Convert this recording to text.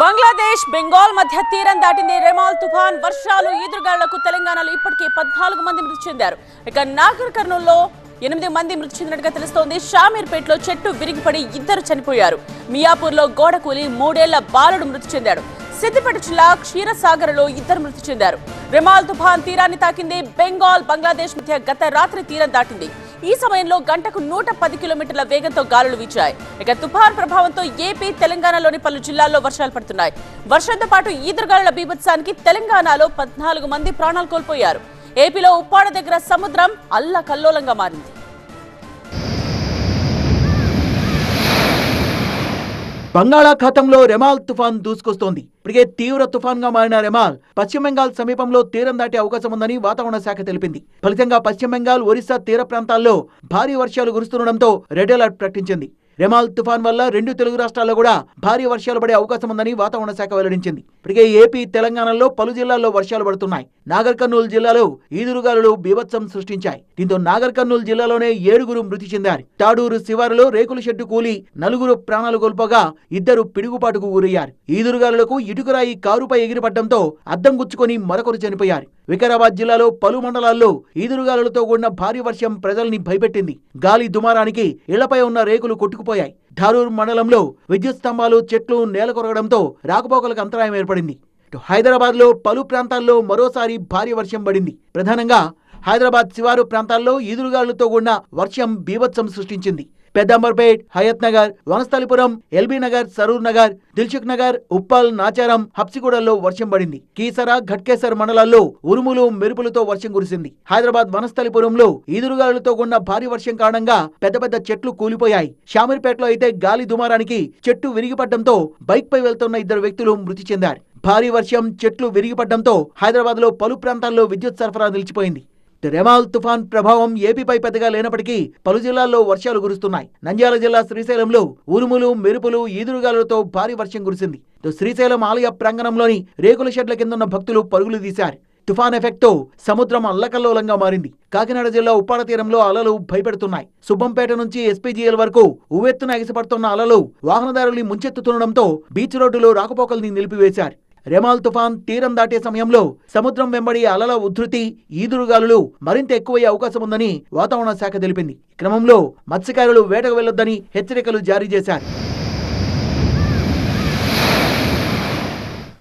బంగ్లాదేశ్ బెంగాల్ మధ్య తీరం దాటింది రెమాల్ తుఫాన్. వర్షాలు ఈదురుగాళ్ళకు తెలంగాణలో ఇప్పటికే పద్నాలుగు మంది మృతి చెందారు. ఇక నాగర్ కర్నూల్లో ఎనిమిది మంది మృతి చెందినట్టుగా తెలుస్తోంది. షామీర్పేటలో చెట్టు విరిగిపడి ఇద్దరు చనిపోయారు. మియాపూర్లో గోడ కూలి మూడేళ్ళ బాలుడు మృతి చెందాడు. సిద్దిపేట జిల్లా క్షీరసాగర్లో ఇద్దరు మృతి చెందారు. రెమాల్ తుఫాన్ తీరాన్ని తాకింది బెంగాల్ బంగ్లాదేశ్ మధ్య గత రాత్రి తీరం దాటింది. ఈ సమయంలో గంటకు నూట పది కిలోమీటర్ల వేగంతో గాలులు వీచాయి. ఇక తుఫాన్ ప్రభావంతో ఏపీ తెలంగాణలోని పలు జిల్లాల్లో వర్షాలు పడుతున్నాయి. వర్షంతో పాటు ఈదురుగాలుల బీభత్సానికి తెలంగాణలో పద్నాలుగు మంది ప్రాణాలు కోల్పోయారు. ఏపీలో ఉప్పాడ దగ్గర సముద్రం అల్లకల్లోలంగా మారింది. బంగాళాఖాతంలో రెమాల్ తుఫాన్ దూసుకొస్తోంది. ఇప్పటికే తీవ్ర తుఫాన్గా మారిన రెమాల్ పశ్చిమ బెంగాల్ సమీపంలో తీరం దాటే అవకాశం ఉందని వాతావరణ శాఖ తెలిపింది. ఫలితంగా పశ్చిమ బెంగాల్ ఒరిస్సా తీర ప్రాంతాల్లో భారీ వర్షాలు కురుస్తుండటంతో రెడ్ అలర్ట్ ప్రకటించింది. రెమాల్ తుఫాన్ వల్ల రెండు తెలుగు రాష్ట్రాల్లో కూడా భారీ వర్షాలు పడే అవకాశం ఉందని వాతావరణ శాఖ వెల్లడించింది. ఇప్పటికే ఏపీ తెలంగాణలో పలు జిల్లాల్లో వర్షాలు పడుతున్నాయి. నాగర్ కర్నూలు జిల్లాలో ఈదురుగాలులు బీభత్సం సృష్టించాయి. దీంతో నాగర్ కర్నూలు జిల్లాలోనే ఏడుగురు మృతి చెందారు. తాడూరు శివారులో రేకుల షెడ్డు కూలి నలుగురు ప్రాణాలు కోల్పోగా ఇద్దరు పిడుగుపాటుకు గురయ్యారు. ఈదురుగాలులకు ఇటుకరాయి కారుపై ఎగిరిపడడంతో అద్దం గుచ్చుకొని మరొకరు చనిపోయారు. వికారాబాద్ జిల్లాలో పలు మండలాల్లో ఈదురుగాలులతో కూడిన భారీ వర్షం ప్రజల్ని భయపెట్టింది. గాలి దుమారానికి ఇళ్ళపై ఉన్న రేకులు కొట్టుకుపోయాయి. ధారూర్ మండలంలో విద్యుత్ స్తంభాలు చెట్లు నేలకొరగడంతో రాకపోకలకు అంతరాయం ఏర్పడింది. హైదరాబాద్లో పలు ప్రాంతాల్లో మరోసారి భారీ వర్షం పడింది. ప్రధానంగా హైదరాబాద్ శివారు ప్రాంతాల్లో ఈదురుగాలులతో కూడిన వర్షం బీభత్సం సృష్టించింది. పెద్దంబర్పేట్ హయత్ నగర్ వనస్థలిపురం ఎల్బీ నగర్ సరూర్ నగర్ దిల్సుఖ్ నగర్ ఉప్పల్ నాచారం హబ్సిగూడల్లో వర్షం పడింది. కీసర ఘట్కేసర్ మండలాల్లో ఉరుములు మెరుపులతో వర్షం కురిసింది. హైదరాబాద్ వనస్థలిపురంలో ఈదురుగాలులతో కూడిన భారీ వర్షం కారణంగా పెద్ద పెద్ద చెట్లు కూలిపోయాయి. షామీర్పేటలో అయితే గాలి దుమారానికి చెట్టు విరిగిపడడంతో బైక్ పై వెళ్తున్న ఇద్దరు వ్యక్తులు మృతి చెందారు. భారీ వర్షం చెట్లు విరిగిపడడంతో హైదరాబాద్లో పలు ప్రాంతాల్లో విద్యుత్ సరఫరా నిలిచిపోయింది. రెమాల్ తుఫాన్ ప్రభావం ఏపీపై పెద్దగా లేనప్పటికీ పలు జిల్లాల్లో వర్షాలు కురుస్తున్నాయి. నంద్యాల జిల్లా శ్రీశైలంలో ఉరుములు మెరుపులు ఈదురుగాలులతో భారీ వర్షం కురిసింది. శ్రీశైలం ఆలయ ప్రాంగణంలోని రేకుల షెడ్ల కిందన్న భక్తులు పరుగులు తీశారు. తుఫాన్ ఎఫెక్ట్తో సముద్రం అల్లకల్లోలంగా మారింది. కాకినాడ జిల్లా ఉప్పాడ తీరంలో అలలు భయపెడుతున్నాయి. సుబ్బంపేట నుంచి ఎస్పీజీఎల్ వరకు ఉవ్వెత్తున ఎగసిపడుతున్న అలలు వాహనదారులు ముంచెత్తుతుండడంతో బీచ్ రోడ్డులో రాకపోకల్ని నిలిపివేశారు. రెమాల్ తుఫాన్ తీరం దాటే సమయంలో సముద్రం వెంబడి అలల ఉధృతి ఈదురుగాలులు మరింత ఎక్కువయ్యే అవకాశం ఉందని వాతావరణ శాఖ తెలిపింది. క్రమంలో మత్స్యకారులు వేటకు వెళ్ళొద్దని హెచ్చరికలు జారీ చేశారు.